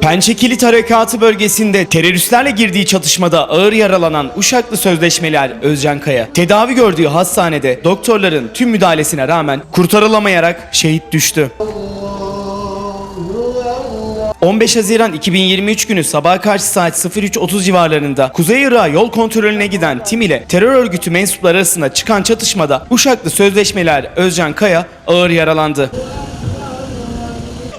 Pençekili Harekatı bölgesinde teröristlerle girdiği çatışmada ağır yaralanan Uşaklı Sözleşmeler Özcan Kaya, tedavi gördüğü hastanede doktorların tüm müdahalesine rağmen kurtarılamayarak şehit düştü. 15 Haziran 2023 günü sabaha karşı saat 03.30 civarlarında Kuzey Irak'a yol kontrolüne giden tim ile terör örgütü mensupları arasında çıkan çatışmada Uşaklı sözleşmeler Özcan Kaya ağır yaralandı.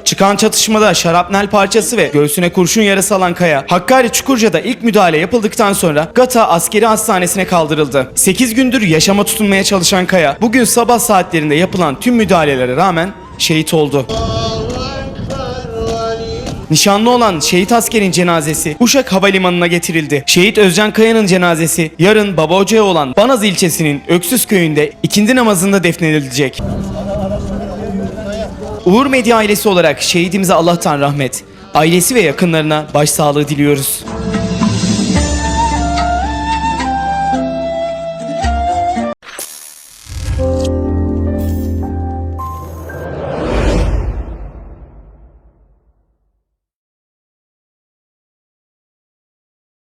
Çıkan çatışmada şarapnel parçası ve göğsüne kurşun yarası alan Kaya, Hakkari Çukurca'da ilk müdahale yapıldıktan sonra Gata Askeri Hastanesi'ne kaldırıldı. 8 gündür yaşama tutunmaya çalışan Kaya, bugün sabah saatlerinde yapılan tüm müdahalelere rağmen şehit oldu. Nişanlı olan şehit askerin cenazesi Uşak Havalimanı'na getirildi. Şehit Özcan Kaya'nın cenazesi yarın baba ocağı olan Banaz ilçesinin Öksüz köyünde ikindi namazında defnedilecek. Uğur Medya ailesi olarak şehidimize Allah'tan rahmet, ailesi ve yakınlarına başsağlığı diliyoruz.